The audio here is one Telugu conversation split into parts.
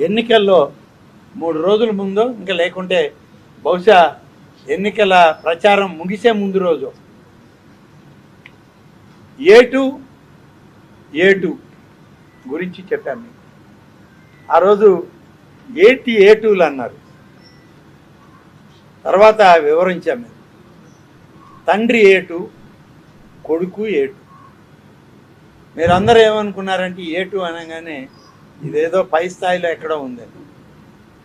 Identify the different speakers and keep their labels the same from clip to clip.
Speaker 1: ఎన్నికల్లో మూడు రోజుల ముందు ఇంకా లేకుంటే బహుశా ఎన్నికల ప్రచారం ముగిసే ముందు రోజు. ఏటు ఏటు గురించి చెప్పాను మీకు. ఆ రోజు ఏటి ఏటూలు అన్నారు. తర్వాత వివరించాం మేము. తండ్రి ఏటు కొడుకు ఏటు మీరందరూ ఏమనుకున్నారంటే ఏటు అనగానే ఇదేదో పై స్థాయిలో ఎక్కడో ఉంది.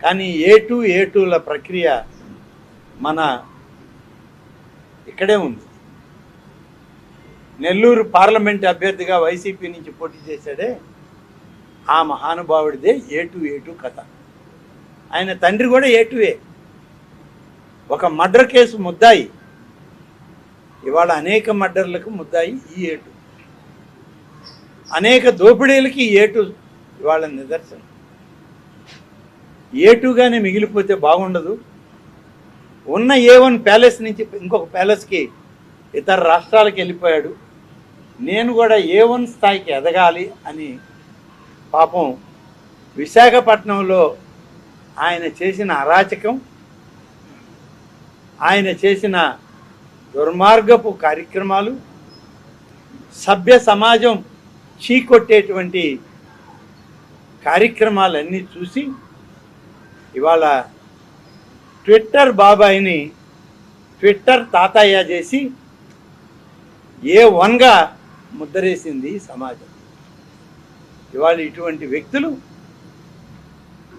Speaker 1: కానీ ఏ టూ ఏ టూల ప్రక్రియ మన ఇక్కడే ఉంది. నెల్లూరు పార్లమెంట్ అభ్యర్థిగా వైసీపీ నుంచి పోటీ చేశాడే ఆ మహానుభావుడిదే ఏ టు ఏ టు కథ. ఆయన తండ్రి కూడా ఏ. టువే ఒక మర్డర్ కేసు ముద్దాయి. ఇవాళ అనేక మర్డర్లకు ముద్దాయి ఈ ఏటు అనేక దోపిడీలకి ఏటు ఇవాళ నిదర్శనం. ఏటుగానే మిగిలిపోతే బాగుండదు. ఉన్న ఏ వన్ ప్యాలెస్ నుంచి ఇంకొక ప్యాలెస్కి ఇతర రాష్ట్రాలకు వెళ్ళిపోయాడు. నేను కూడా ఏ వన్ స్థాయికి ఎదగాలి అని పాపం విశాఖపట్నంలో ఆయన చేసిన అరాచకం ఆయన చేసిన దుర్మార్గపు కార్యక్రమాలు సభ్య సమాజం చీకొట్టేటువంటి కార్యక్రమాలన్నీ చూసి ఇవాళ ట్విట్టర్ బాబాయిని ట్విట్టర్ తాతయ్య చేసి ఏ వన్గా ముద్రేసింది సమాజం. ఇవాళ ఇటువంటి వ్యక్తులు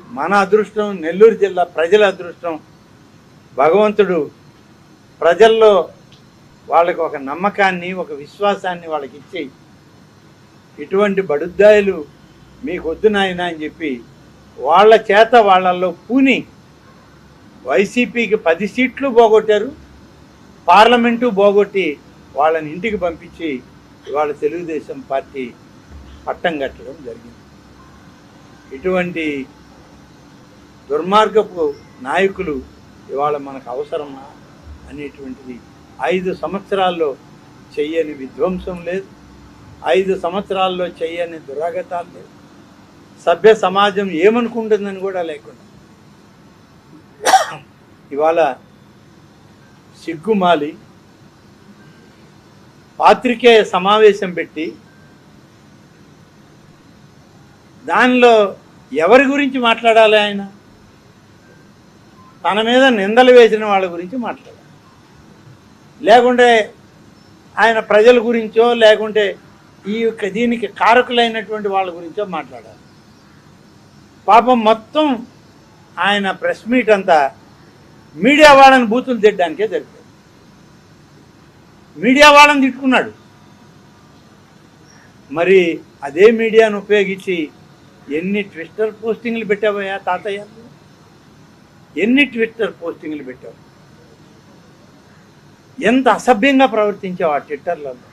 Speaker 1: మన అదృష్టం నెల్లూరు జిల్లా ప్రజల అదృష్టం భగవంతుడు ప్రజల్లో వాళ్ళకు ఒక నమ్మకాన్ని ఒక విశ్వాసాన్ని వాళ్ళకి ఇచ్చి ఇటువంటి బడుద్దాయిలు మీకు వద్దు అని చెప్పి వాళ్ళ చేత వాళ్ళల్లో పూని వైసీపీకి పది సీట్లు పోగొట్టారు. పార్లమెంటు పోగొట్టి వాళ్ళని ఇంటికి పంపించి ఇవాళ తెలుగుదేశం పార్టీ పట్టం కట్టడం జరిగింది. ఇటువంటి దుర్మార్గపు నాయకులు ఇవాళ మనకు అవసరమా అనేటువంటిది ఐదు సంవత్సరాల్లో చెయ్యని విధ్వంసం లేదు. ఐదు సంవత్సరాల్లో చెయ్యని దురాగతాలు లేవు సభ్య సమాజం ఏమనుకుంటుందని కూడా లేకుండా. ఇవాళ సిగ్గుమాలి పాత్రికేయ సమావేశం పెట్టి దానిలో ఎవరి గురించి మాట్లాడాలి ఆయన? తన మీద నిందలు వేసిన వాళ్ళ గురించి మాట్లాడాలి. లేకుంటే ఆయన ప్రజల గురించో లేకుంటే ఈ యొక్క దీనికి కారకులైనటువంటి వాళ్ళ గురించో మాట్లాడాలి. పాపం మొత్తం ఆయన ప్రెస్ మీట్ అంతా మీడియా వాళ్ళని బూతులు తిట్టడానికే జరిపాడు మీడియా వాళ్ళని తిట్టుకున్నాడు. మరి అదే మీడియాను ఉపయోగించి ఎన్ని ట్విట్టర్ పోస్టింగ్లు పెట్టావయ్యా తాతయ్య? ఎన్ని ట్విట్టర్ పోస్టింగ్లు పెట్టావు? ఎంత అసభ్యంగా ప్రవర్తించావు ఆ ట్విట్టర్లలో?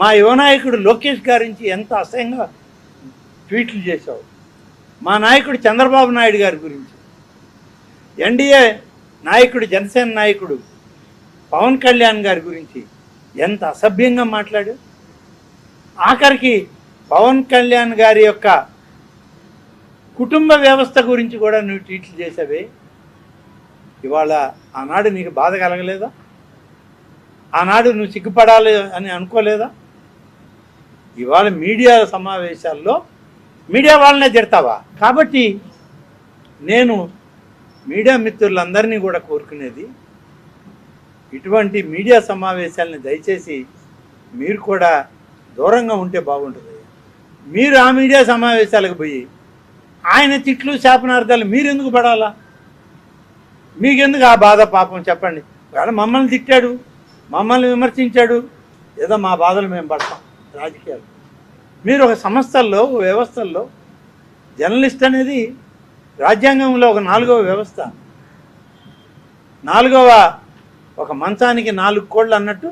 Speaker 1: మా యువనాయకుడు లోకేష్ గారించి ఎంత అసహ్యంగా ట్వీట్లు చేశావు? మా నాయకుడు చంద్రబాబు నాయుడు గారి గురించి. ఎన్డీఏ నాయకుడు జనసేన నాయకుడు పవన్ కళ్యాణ్ గారి గురించి ఎంత అసభ్యంగా మాట్లాడు ఆఖరికి పవన్ కళ్యాణ్ గారి యొక్క కుటుంబ వ్యవస్థ గురించి కూడా నువ్వు ట్వీట్లు చేసావే ఇవాళ ఆనాడు నీకు బాధ కలగలేదా? ఆనాడు నువ్వు సిగ్గుపడాలి అని అనుకోలేదా? ఇవాళ మీడియా సమావేశాల్లో మీడియా వాళ్ళనే తిడతావా? కాబట్టి నేను మీడియా మిత్రులందరినీ కూడా కోరుకునేది ఇటువంటి మీడియా సమావేశాలని దయచేసి మీరు కూడా దూరంగా ఉంటే బాగుంటుంది. మీరు ఆ మీడియా సమావేశాలకు పోయి ఆయన తిట్లు శాపనార్థాలు మీరెందుకు పడాలా? మీకెందుకు ఆ బాధ పాపం చెప్పండి. వేళ మమ్మల్ని తిట్టాడు మమ్మల్ని విమర్శించాడు ఏదో మా బాధలు మేము పడతాం. రాజకీయాలు. మీరు ఒక సంస్థల్లో ఒక వ్యవస్థల్లో జర్నలిస్ట్ అనేది రాజ్యాంగంలో ఒక నాలుగవ వ్యవస్థ. నాలుగవ ఒక మంచానికి నాలుగు కోళ్ళు అన్నట్టు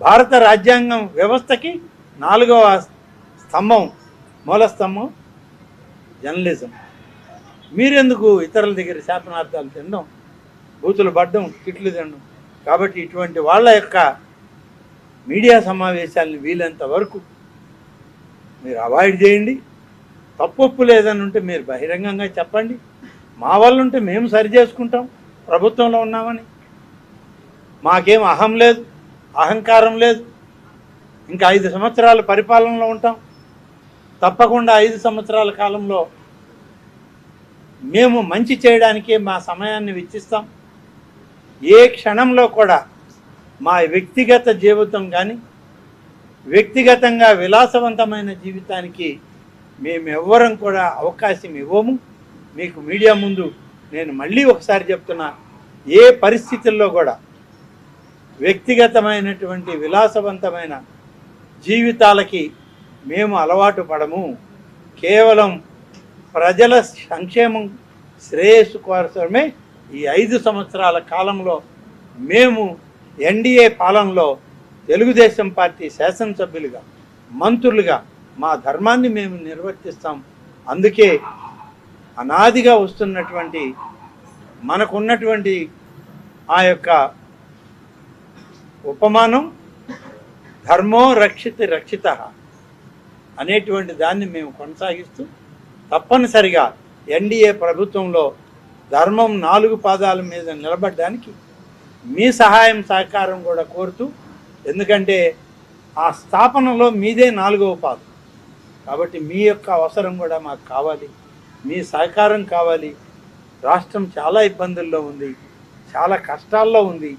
Speaker 1: భారత రాజ్యాంగం వ్యవస్థకి నాలుగవ స్తంభం మూల స్తంభం జర్నలిజం. మీరెందుకు ఇతరుల దగ్గర శాపనార్థాలు తినడం బూతులు పడ్డం తిట్లు తినడం? కాబట్టి ఇటువంటి వాళ్ళ యొక్క మీడియా సమావేశాలను వీలంత వరకు మీరు అవాయిడ్ చేయండి. తప్పొప్పు లేదని ఉంటే మీరు బహిరంగంగా చెప్పండి. మా వాళ్ళు ఉంటే మేము సరి చేసుకుంటాం. ప్రభుత్వంలో ఉన్నామని. మాకేం అహం లేదు అహంకారం లేదు. ఇంకా ఐదు సంవత్సరాల పరిపాలనలో ఉంటాం. తప్పకుండా ఐదు సంవత్సరాల కాలంలో మేము మంచి చేయడానికే మా సమయాన్ని వెచ్చిస్తాం. ఏ క్షణంలో కూడా మా వ్యక్తిగత జీవితం కానీ వ్యక్తిగతంగా విలాసవంతమైన జీవితానికి మేము ఎవ్వరం కూడా అవకాశం ఇవ్వము. మీకు మీడియా ముందు నేను మళ్ళీ ఒకసారి చెప్తున్నా ఏ పరిస్థితుల్లో కూడా వ్యక్తిగతమైనటువంటి విలాసవంతమైన జీవితాలకి మేము అలవాటు పడము. కేవలం ప్రజల సంక్షేమం శ్రేయస్సు కోసమే ఈ ఐదు సంవత్సరాల కాలంలో మేము ఎన్డీఏ పాలనలో తెలుగుదేశం పార్టీ శాసనసభ్యులుగా మంత్రులుగా మా ధర్మాన్ని మేము నిర్వర్తిస్తాం. అందుకే అనాదిగా వస్తున్నటువంటి మనకున్నటువంటి ఆ యొక్క ఉపమానం ధర్మో రక్షిత రక్షిత అనేటువంటి దాన్ని మేము కొనసాగిస్తూ తప్పనిసరిగా ఎన్డీఏ ప్రభుత్వంలో ధర్మం నాలుగు పాదాల మీద నిలబడడానికి మీ సహాయం సహకారం కూడా కోరుతూ ఎందుకంటే ఆ స్థాపనలో మీదే నాలుగవ పాదం. కాబట్టి మీ యొక్క అవసరం కూడా మాకు కావాలి. మీ సహకారం కావాలి. రాష్ట్రం చాలా ఇబ్బందుల్లో ఉంది. చాలా కష్టాల్లో ఉంది.